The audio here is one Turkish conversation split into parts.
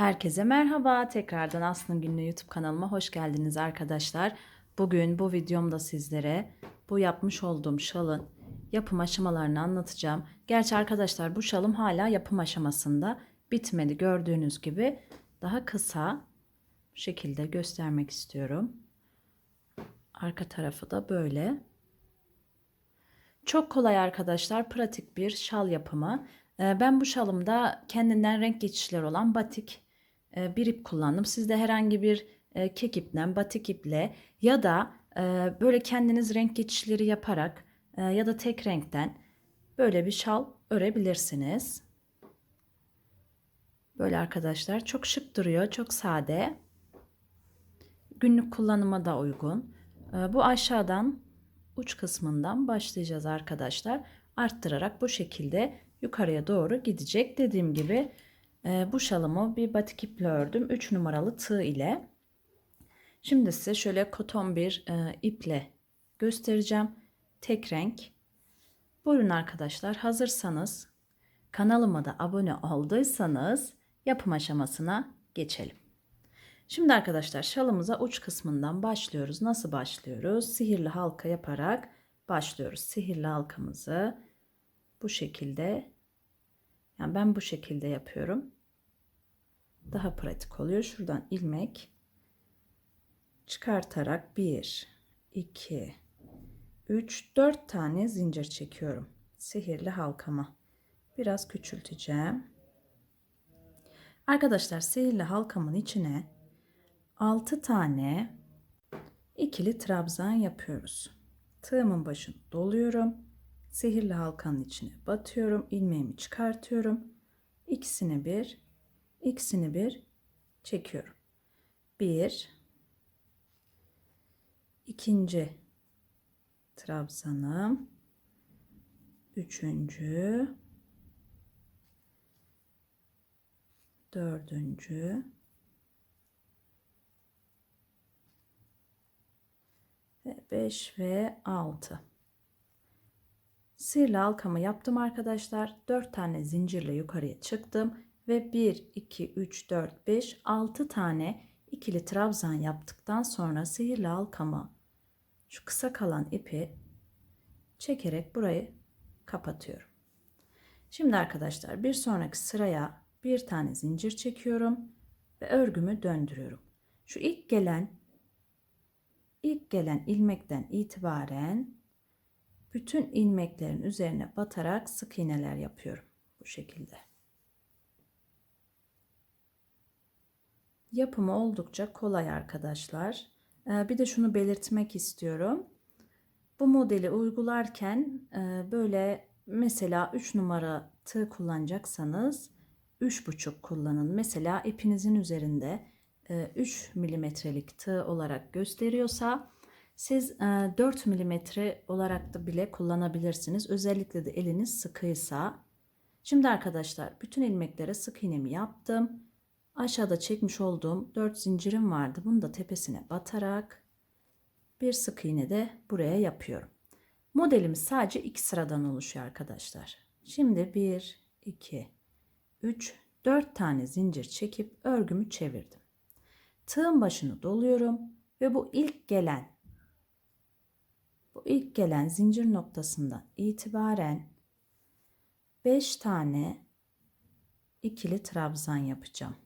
Herkese merhaba. Tekrardan Aslı'nın Günlüğü YouTube kanalıma hoş geldiniz arkadaşlar. Bugün bu videomda sizlere bu yapmış olduğum şalın yapım aşamalarını anlatacağım. Gerçi arkadaşlar bu şalım hala yapım aşamasında bitmedi. Gördüğünüz gibi daha kısa bu şekilde göstermek istiyorum. Arka tarafı da böyle. Çok kolay arkadaşlar. Pratik bir şal yapımı. Ee, Ben bu şalımda kendinden renk geçişleri olan batik bir ip kullandım. Siz de herhangi bir e, kek ipten, batik iple ya da e, böyle kendiniz renk geçişleri yaparak e, ya da tek renkten böyle bir şal örebilirsiniz. Böyle arkadaşlar çok şık duruyor, çok sade. Günlük kullanıma da uygun. E, Bu aşağıdan uç kısmından başlayacağız arkadaşlar. Arttırarak bu şekilde yukarıya doğru gidecek. Dediğim gibi e, bu şalımı bir batik iple ördüm. 3 numaralı tığ ile. Şimdi size şöyle koton bir e, iple göstereceğim. Tek renk. Buyurun arkadaşlar hazırsanız kanalıma da abone olduysanız yapım aşamasına geçelim. Şimdi arkadaşlar şalımıza uç kısmından başlıyoruz. Nasıl başlıyoruz? Sihirli halka yaparak başlıyoruz. Sihirli halkamızı bu şekilde yani ben bu şekilde yapıyorum. Daha pratik oluyor. Şuradan ilmek çıkartarak 1 2 3 4 tane zincir çekiyorum. Sihirli halkama. Biraz küçülteceğim. Arkadaşlar sihirli halkamın içine 6 tane ikili trabzan yapıyoruz. Tığımın başını doluyorum. Sihirli halkanın içine batıyorum. ilmeğimi çıkartıyorum. İkisini bir, ikisini bir çekiyorum. Bir, ikinci trabzanım, üçüncü, dördüncü, 5 ve 6. Sihirli halkamı yaptım arkadaşlar. 4 tane zincirle yukarıya çıktım ve 1 2 3 4 5 6 tane ikili trabzan yaptıktan sonra sihirli halkamı şu kısa kalan ipi çekerek burayı kapatıyorum. Şimdi arkadaşlar bir sonraki sıraya bir tane zincir çekiyorum ve örgümü döndürüyorum. Şu ilk gelen ilk gelen ilmekten itibaren bütün ilmeklerin üzerine batarak sık iğneler yapıyorum bu şekilde. Yapımı oldukça kolay arkadaşlar. Ee, bir de şunu belirtmek istiyorum. Bu modeli uygularken e, böyle mesela 3 numara tığ kullanacaksanız 3,5 kullanın. Mesela ipinizin üzerinde 3 e, milimetrelik tığ olarak gösteriyorsa siz 4 e, milimetre olarak da bile kullanabilirsiniz. Özellikle de eliniz sıkıysa. Şimdi arkadaşlar bütün ilmeklere sık iğnemi yaptım. Aşağıda çekmiş olduğum 4 zincirim vardı. Bunu da tepesine batarak bir sık iğne de buraya yapıyorum. Modelimiz sadece iki sıradan oluşuyor arkadaşlar. Şimdi 1, 2, 3, 4 tane zincir çekip örgümü çevirdim. Tığın başını doluyorum ve bu ilk gelen bu ilk gelen zincir noktasından itibaren 5 tane ikili trabzan yapacağım.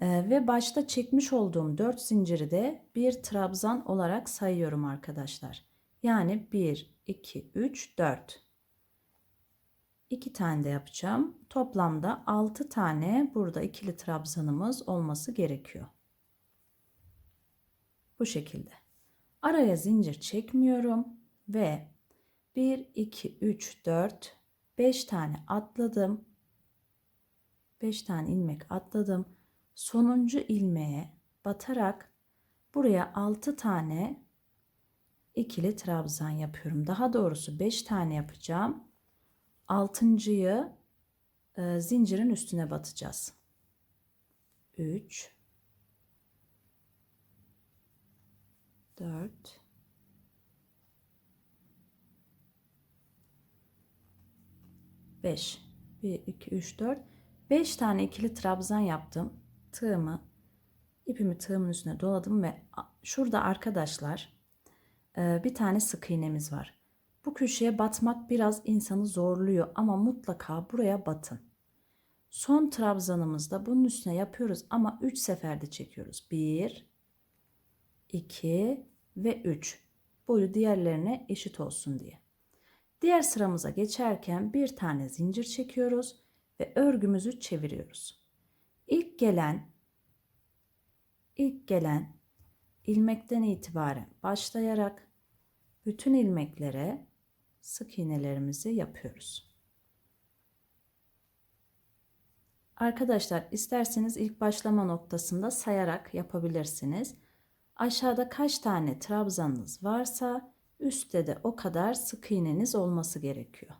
Ee, ve başta çekmiş olduğum 4 zinciri de bir trabzan olarak sayıyorum arkadaşlar. Yani 1, 2, 3, 4. 2 tane de yapacağım. Toplamda 6 tane burada ikili trabzanımız olması gerekiyor. Bu şekilde. Araya zincir çekmiyorum ve 1, 2, 3, 4, 5 tane atladım. 5 tane ilmek atladım. Sonuncu ilmeğe batarak buraya 6 tane ikili trabzan yapıyorum. Daha doğrusu 5 tane yapacağım. Altıncıyı e, zincirin üstüne batacağız. 3 4 5 1 2 3 4 5 tane ikili trabzan yaptım. tığımı ipimi tığımın üstüne doladım ve şurada arkadaşlar e, bir tane sık iğnemiz var. Bu köşeye batmak biraz insanı zorluyor ama mutlaka buraya batın. Son trabzanımızda bunun üstüne yapıyoruz ama 3 seferde çekiyoruz. 1 2 ve 3. Boyu diğerlerine eşit olsun diye. Diğer sıramıza geçerken bir tane zincir çekiyoruz ve örgümüzü çeviriyoruz. İlk gelen ilk gelen ilmekten itibaren başlayarak bütün ilmeklere sık iğnelerimizi yapıyoruz. Arkadaşlar isterseniz ilk başlama noktasında sayarak yapabilirsiniz. Aşağıda kaç tane trabzanınız varsa üstte de o kadar sık iğneniz olması gerekiyor.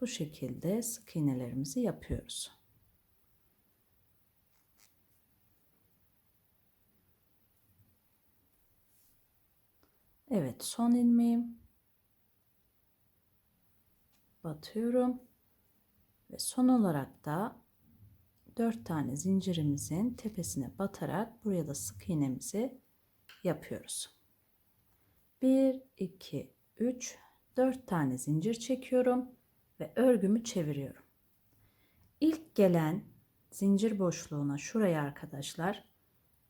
Bu şekilde sık iğnelerimizi yapıyoruz. Evet son ilmeğim. Batıyorum. Ve son olarak da 4 tane zincirimizin tepesine batarak buraya da sık iğnemizi yapıyoruz. 1 2 3 4 tane zincir çekiyorum ve örgümü çeviriyorum. İlk gelen zincir boşluğuna şuraya arkadaşlar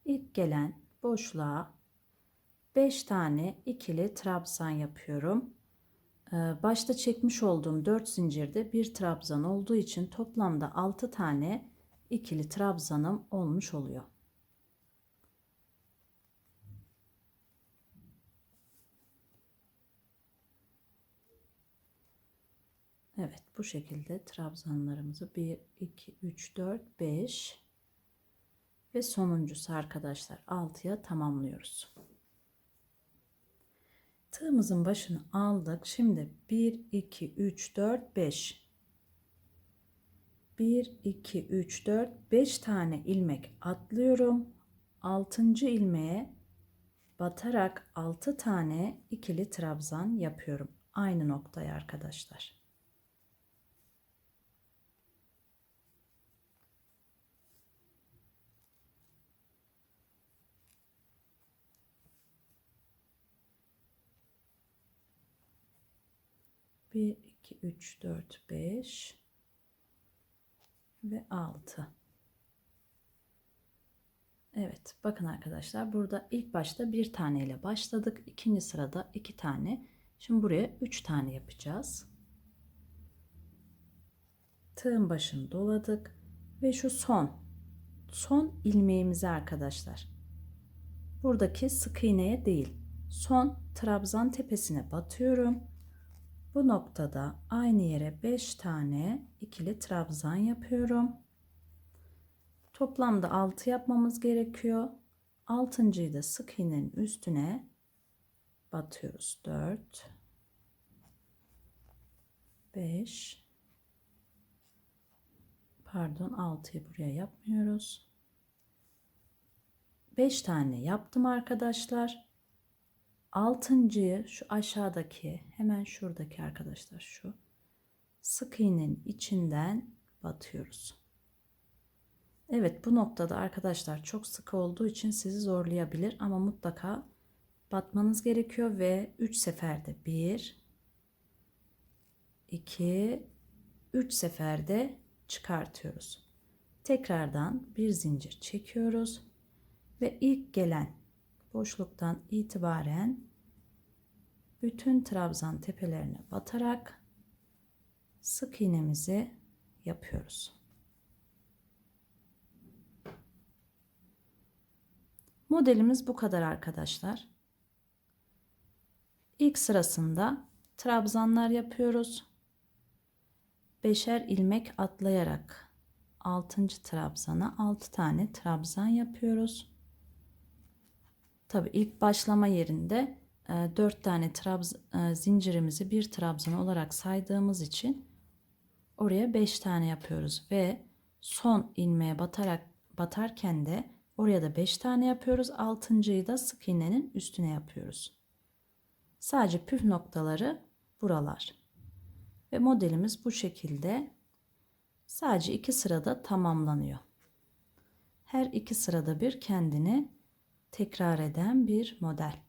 ilk gelen boşluğa 5 tane ikili trabzan yapıyorum. Ee, başta çekmiş olduğum 4 zincirde bir trabzan olduğu için toplamda 6 tane ikili trabzanım olmuş oluyor. Evet bu şekilde trabzanlarımızı 1 2 3 4 5 ve sonuncusu arkadaşlar 6'ya tamamlıyoruz. Tığımızın başını aldık. Şimdi 1 2 3 4 5 1 2 3 4 5 tane ilmek atlıyorum. 6. ilmeğe batarak 6 tane ikili trabzan yapıyorum. Aynı noktaya arkadaşlar. 1 2 3 4 5 ve 6 Evet bakın arkadaşlar burada ilk başta bir tane ile başladık. İkinci sırada iki tane. Şimdi buraya üç tane yapacağız. Tığın başını doladık ve şu son son ilmeğimizi arkadaşlar. Buradaki sık iğneye değil son trabzan tepesine batıyorum bu noktada aynı yere 5 tane ikili trabzan yapıyorum. Toplamda 6 yapmamız gerekiyor. 6.yı da sık iğnenin üstüne batıyoruz. 4 5 Pardon 6'yı buraya yapmıyoruz. 5 tane yaptım arkadaşlar. Altıncıyı şu aşağıdaki hemen şuradaki arkadaşlar şu sık iğnenin içinden batıyoruz. Evet bu noktada arkadaşlar çok sık olduğu için sizi zorlayabilir ama mutlaka batmanız gerekiyor ve 3 seferde 1 2 3 seferde çıkartıyoruz. Tekrardan bir zincir çekiyoruz ve ilk gelen boşluktan itibaren bütün trabzan tepelerine batarak sık iğnemizi yapıyoruz. Modelimiz bu kadar arkadaşlar. İlk sırasında trabzanlar yapıyoruz. Beşer ilmek atlayarak 6. trabzana 6 tane trabzan yapıyoruz. Tabi ilk başlama yerinde e, 4 tane trabz e, zincirimizi bir trabzan olarak saydığımız için oraya 5 tane yapıyoruz ve son ilmeğe batarak batarken de oraya da 5 tane yapıyoruz. Altıncıyı da sık iğnenin üstüne yapıyoruz. Sadece püf noktaları buralar. Ve modelimiz bu şekilde sadece iki sırada tamamlanıyor. her iki sırada bir kendini tekrar eden bir model.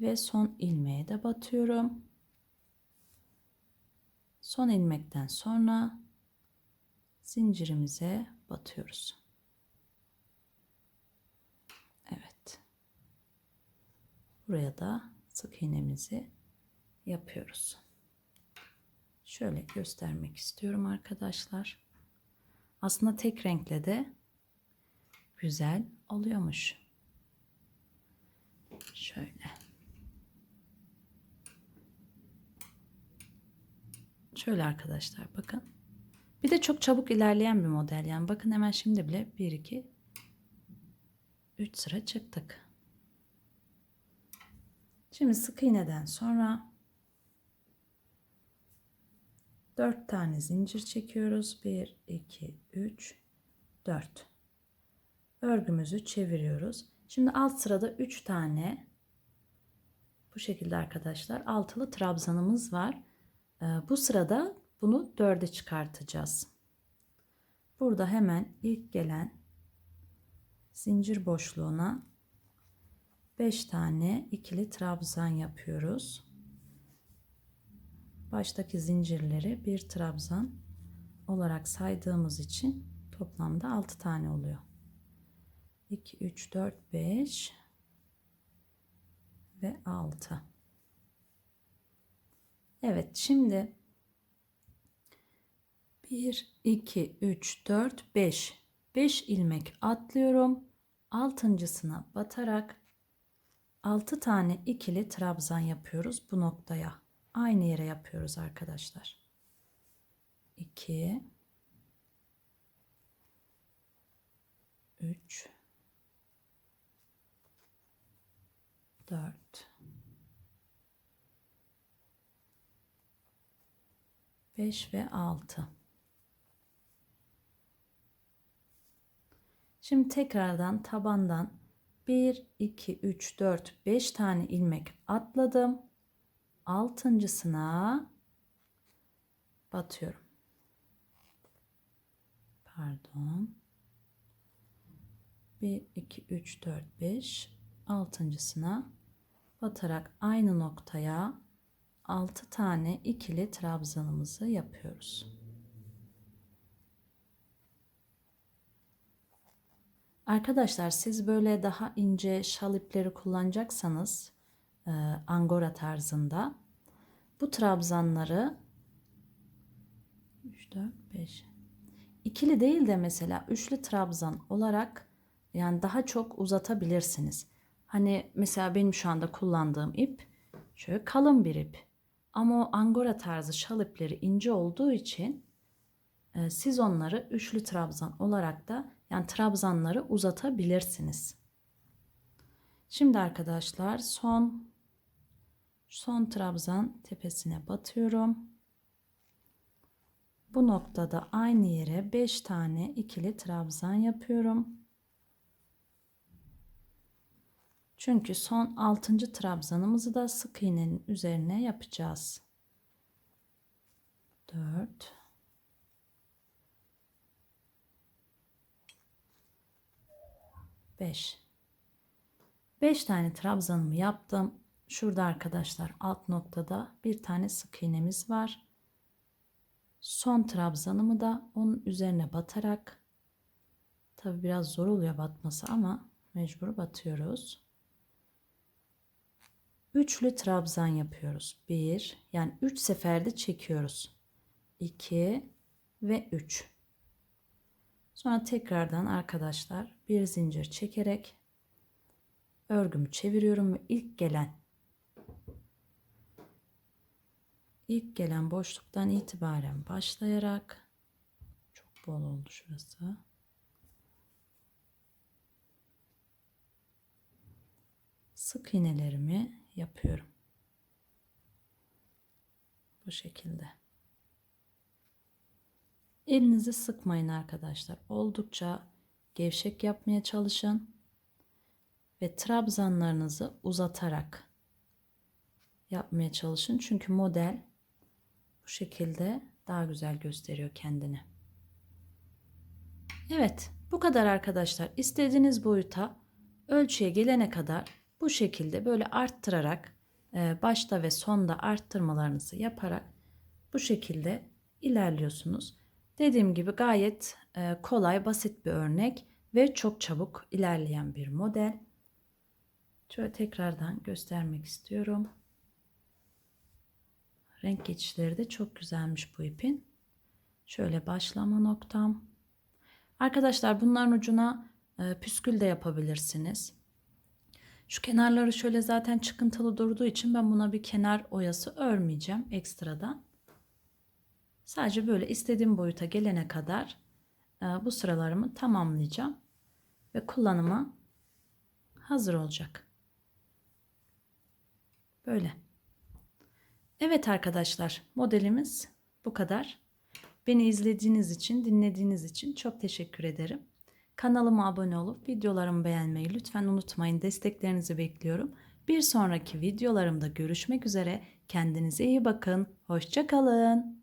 Ve son ilmeğe de batıyorum. Son ilmekten sonra zincirimize batıyoruz. Evet. Buraya da sık iğnemizi yapıyoruz. Şöyle göstermek istiyorum arkadaşlar. Aslında tek renkle de güzel oluyormuş. Şöyle. Şöyle arkadaşlar bakın. Bir de çok çabuk ilerleyen bir model. Yani bakın hemen şimdi bile 1 2 3 sıra çıktık. Şimdi sık iğneden sonra 4 tane zincir çekiyoruz. 1 2 3 4. Örgümüzü çeviriyoruz. Şimdi alt sırada 3 tane bu şekilde arkadaşlar altılı trabzanımız var. Ee, bu sırada bunu 4'e çıkartacağız. Burada hemen ilk gelen zincir boşluğuna 5 tane ikili trabzan yapıyoruz. Baştaki zincirleri bir trabzan olarak saydığımız için toplamda 6 tane oluyor. 2 3 4 5 ve 6. Evet, şimdi 1 2 3 4 5 5 ilmek atlıyorum. Altıncısına batarak 6 tane ikili trabzan yapıyoruz bu noktaya. Aynı yere yapıyoruz arkadaşlar. 2 3 4 5 ve 6 Şimdi tekrardan tabandan 1 2 3 4 5 tane ilmek atladım. Altıncısına batıyorum. Pardon. 1 2 3 4 5 altıncısına batarak aynı noktaya 6 tane ikili trabzanımızı yapıyoruz. Arkadaşlar siz böyle daha ince şal ipleri kullanacaksanız e, angora tarzında bu trabzanları 3 4 5 ikili değil de mesela üçlü trabzan olarak yani daha çok uzatabilirsiniz. Hani mesela benim şu anda kullandığım ip şöyle kalın bir ip. Ama o angora tarzı şal ipleri ince olduğu için e, siz onları üçlü trabzan olarak da yani trabzanları uzatabilirsiniz. Şimdi arkadaşlar son son trabzan tepesine batıyorum. Bu noktada aynı yere 5 tane ikili trabzan yapıyorum. Çünkü son 6. trabzanımızı da sık iğnenin üzerine yapacağız. 4 5 5 tane trabzanımı yaptım. Şurada arkadaşlar alt noktada bir tane sık iğnemiz var. Son trabzanımı da onun üzerine batarak tabi biraz zor oluyor batması ama mecbur batıyoruz. Üçlü trabzan yapıyoruz. 1 yani 3 seferde çekiyoruz. 2 ve 3. Sonra tekrardan arkadaşlar bir zincir çekerek örgümü çeviriyorum ve ilk gelen ilk gelen boşluktan itibaren başlayarak çok bol oldu şurası. Sık iğnelerimi yapıyorum. Bu şekilde. Elinizi sıkmayın arkadaşlar. Oldukça gevşek yapmaya çalışın. Ve trabzanlarınızı uzatarak yapmaya çalışın. Çünkü model bu şekilde daha güzel gösteriyor kendini. Evet, bu kadar arkadaşlar. İstediğiniz boyuta ölçüye gelene kadar bu şekilde böyle arttırarak e, başta ve sonda arttırmalarınızı yaparak bu şekilde ilerliyorsunuz. Dediğim gibi gayet e, kolay, basit bir örnek ve çok çabuk ilerleyen bir model. Şöyle tekrardan göstermek istiyorum. Renk geçişleri de çok güzelmiş bu ipin. Şöyle başlama noktam. Arkadaşlar bunların ucuna e, püskül de yapabilirsiniz. Şu kenarları şöyle zaten çıkıntılı durduğu için ben buna bir kenar oyası örmeyeceğim ekstradan. Sadece böyle istediğim boyuta gelene kadar e, bu sıralarımı tamamlayacağım. Ve kullanıma hazır olacak. Böyle. Evet arkadaşlar modelimiz bu kadar. Beni izlediğiniz için, dinlediğiniz için çok teşekkür ederim. Kanalıma abone olup videolarımı beğenmeyi lütfen unutmayın. Desteklerinizi bekliyorum. Bir sonraki videolarımda görüşmek üzere. Kendinize iyi bakın. Hoşçakalın.